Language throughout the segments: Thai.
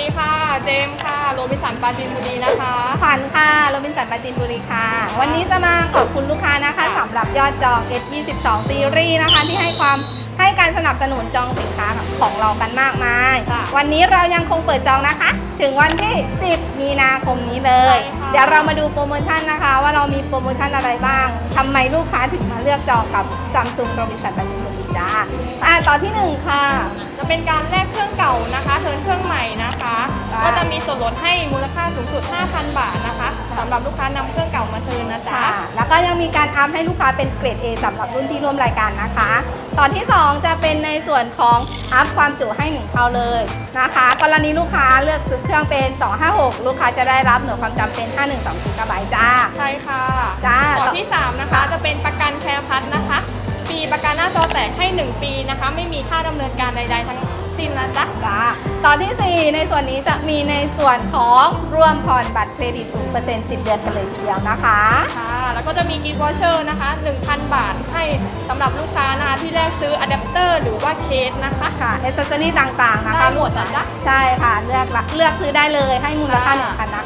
ดีค่ะ เจมส์ค่ะโรบินสันปราจีนบุรีนะคะขวัญค่ะโรบินสันปราจินบุรีค่ะ วันนี้จะมาขอบคุณลูกค้านะคะค่ะสำหรับยอดจอง S22 ซีรีส์นะคะที่ให้ความให้การสนับสนุนจองสินค้าของเรากันมากมาย ค่ะวันนี้เรายังคงเปิดจองนะคะ ถึงวันที่ 10 มีนาคมนี้เลย ใช่ค่ะ เดี๋ยวเรามาดูโปรโมชั่นนะคะ ว่าเรามีโปรโมชั่นอะไรบ้างทำไมลูกค้าถึงมาเลือกจองกับซัมซุงโรบินสันปราจินบุรี จ้าอะต่อที่หนึ่งค่ะ จะเป็นการแลกเครื่องเก่านะคะเทิร์นเครื่องใหม่นะคะค่ะก็จะมีส่วนลดให้มูลค่าสูงสุด 5,000 บาทนะคะสำหรับลูกค้านำเครื่องเก่ามาเทิร์นนะจ๊ะ ค่ะแล้วก็ยังมีการอัพให้ลูกค้าเป็นเกรด A สำหรับรุ่นที่ร่วมรายการนะคะ ตอนที่ 2 จะเป็นในส่วนของอัพความจุให้1เท่าเลยนะคะ กรณีลูกค้าเลือกซื้อเครื่องเป็น 256 ลูกค้าจะได้รับหน่วยความจำเป็น 512กิกะไบต์จ้า ใช่ค่ะ จ้า ต่อที่ 3 นะคะ จะเป็นประ แตกให้ 1 ปีนะคะ ไม่มีค่าดำเนินการใด ๆ ทั้งสิ้นนะจ๊ะจ้าตอนทีสี่4 ในส่วนนี้จะมีในส่วนของรวมผ่อนบัตรเครดิต0% 10 เดือนกันเลยทีเดียวนะคะ ค่ะแล้วก็จะมีกิฟต์วอเชอร์นะคะ 1,000 บาทให้สำหรับลูกค้านะคะที่แรกซื้ออะแดปเตอร์หรือว่าเคสนะคะค่ะเอเซอรี่ต่างๆนะคะได้หมดนะจ๊ะ ใช่ค่ะ เลือกละเลือกซื้อได้เลยให้มูลค่าค่ะ 1,000นะคะแล้วก็ยัง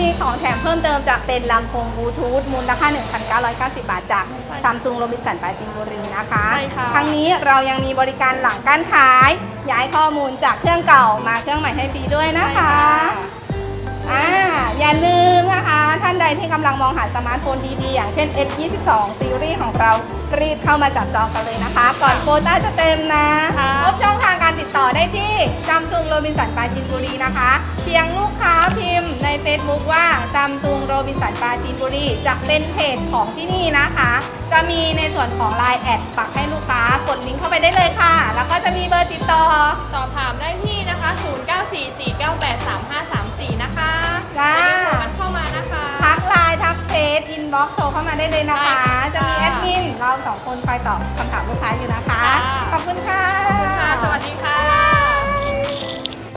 มีของแถมเพิ่มเติมจะเป็นลำโพงบลูทูธมูลค่า 1,990 บาทจากซัมซุงโรบินสันปราจินบุรีนะคะใช่ค่ะ ทั้งนี้เรายังมีบริการหลังการขาย ย้ายข้อมูลจากเครื่องเก่ามาเครื่องใหม่ให้ฟรีด้วยนะคะ อ่าอย่าลืมนะคะท่านใดที่กำลังมองหาสมาร์ทโฟนดีๆ อย่างเช่น S22 ซีรีส์ของเรารีบเข้ามาจับจองกันเลยนะคะ ก่อนโควต้าจะเต็มนะค่ะพบช่องทางการติดต่อได้ที่ซัมซุงโรบินสันปราจินบุรีนะคะ เพียงลูกค้าพิมพ์ใน Facebook ว่าซัมซุงโรบินสันปราจินบุรีจะเป็นเพจของที่นี่นะคะ จะมีในส่วนของ Line แอดปักให้ลูกค้ากดลิงก์เข้าไปได้เลยค่ะ แล้วก็จะมีเบอร์ อินบ็อกซ์โทรเข้ามาได้เลยนะคะได้ค่ะจะมีแอดมินเราสองคนคอยตอบคำถามลูกค้าอยู่นะคะค่ะขอบคุณค่ะขอบคุณค่ะสวัสดีค่ะ